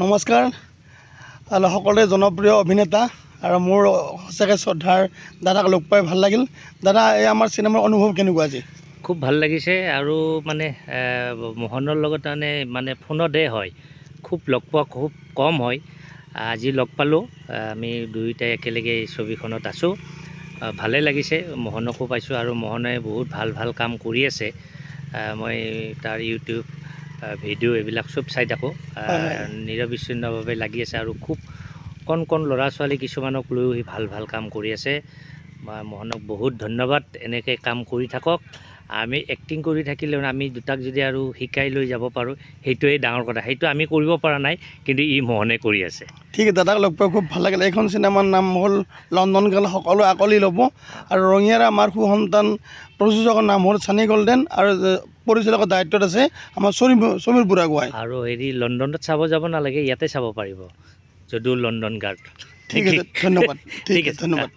নমস্কাৰ। আৰু সকলোৰে জনপ্ৰিয় অভিনেতা আৰু মোৰ সঁচাকৈ শ্ৰদ্ধাৰ দাদাক লগ পাই ভাল লাগিল। দাদা এই আমাৰ চিনেমাৰ অনুভৱ কেনেকুৱা আজি? খুব ভাল লাগিছে আৰু মানে মোহনৰ লগত মানে মানে ফোনতে হয়। খুব লগ পোৱা খুব কম হয়। আজি লগ পালোঁ আমি দুয়োটাই একেলগে এই ছবিখনত আছোঁ। আহ, ভালে লাগিছে মোহনকো পাইছোঁ আৰু মোহনে বহুত ভাল ভাল কাম কৰি আছে। মই তাৰ ইউটিউব ভিডিঅ' এইবিলাক চব চাই থাকোঁ। নিৰবিচ্ছিন্নভাৱে লাগি আছে আৰু খুব কণ কণ ল'ৰা ছোৱালী কিছুমানক লৈও সি ভালো ভালো কাম কৰি আছে। মোহনক বহুত ধন্যবাদ এনেকৈ কাম কৰি থাকক। আমি এক্টিং কৰি থাকিলেও আমি দুটাক যদি আৰু শিকাই লৈ যাব পাৰোঁ সেইটোৱেই ডাঙৰ কথা। সেইটো আমি কৰিব পৰা নাই কিন্তু ই মোহনে কৰি আছে। ঠিক আছে দাদাক লগ পাই খুব ভালো লাগিল। এইখন চিনেমাৰ নাম হ'ল লণ্ডন গাৰ্ল সকলো আঁকলি ল'ব। আৰু ৰঙিয়াৰ আমাৰ সুসন্তান প্ৰযোজকৰ নাম হ'ল ছানী গল্ডেন। আৰু পৰিচালকৰ দায়িত্বত আছে আমাৰ সমীৰ সমীৰ বুঢ়াগোহাঁই আৰু হেৰি লণ্ডনত চাব যাব নালাগে ইয়াতে চাব পাৰিব যদিও লণ্ডন গাৰ্ড। ঠিক আছে ধন্যবাদ ঠিক আছে ধন্যবাদ।